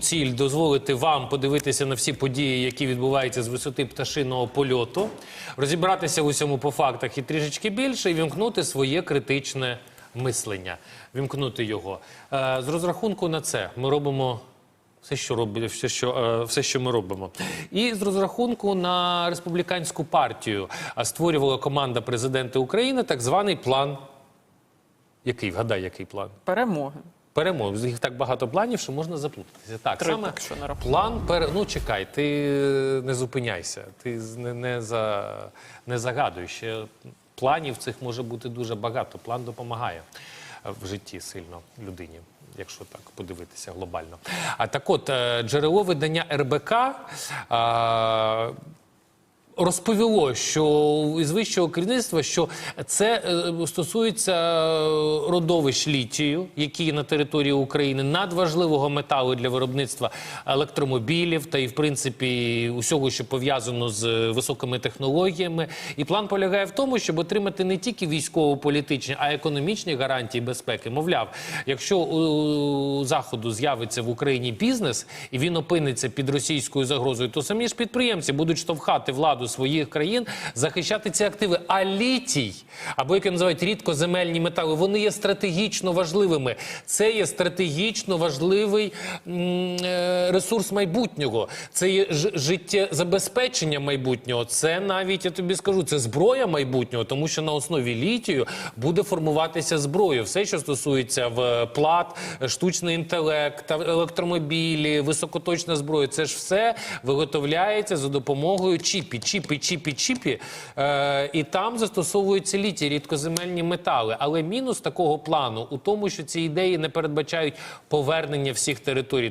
Ціль дозволити вам подивитися на всі події, які відбуваються з висоти пташиного польоту, розібратися в усьому по фактах і трішечки більше, і вімкнути своє критичне мислення, вімкнути його. Е, З розрахунку на це ми робимо все, що робимо, все, що, е, все, що ми робимо. І з розрахунку на республіканську партію створювала команда президента України так званий план. Який? Вгадай, який план? Перемоги. Перемог. Їх так багато планів, що можна заплутатися. Так, Три саме так, що план пере... Ну, чекай, ти не зупиняйся, ти не, не, за... не загадуй. Ще планів цих може бути дуже багато. План допомагає е, в житті сильно людині. Якщо так подивитися глобально. А так от, е, джерело видання РБК а, розповіло, що із вищого керівництва, що це е, стосується е, родовищ літію, які на території України надважливого металу для виробництва електромобілів та і в принципі усього, що пов'язано з е, високими технологіями. І план полягає в тому, щоб отримати не тільки військово-політичні, а й економічні гарантії безпеки. Мовляв, якщо у заходу з'явиться в Україні бізнес і він опиниться під російською загрозою, то самі ж підприємці будуть штовхати владу своїх країн захищати ці активи. А літій, або як його називають рідкоземельні метали, вони є стратегічно важливими. Це є стратегічно важливий е, ресурс майбутнього. Це є життєзабезпечення майбутнього. Це навіть я тобі скажу, це зброя майбутнього, тому що на основі літію буде формуватися зброя. Все, що стосується в плат, штучний інтелект, електромобілі, високоточна зброя, це ж все виготовляється за допомогою чіпі, чіпі, чіпі, чіпі. Е, і там застосовуються літій, рідкоземельні метали. Але мінус такого плану у тому, що ці ідеї не передбачають повернення всіх територій.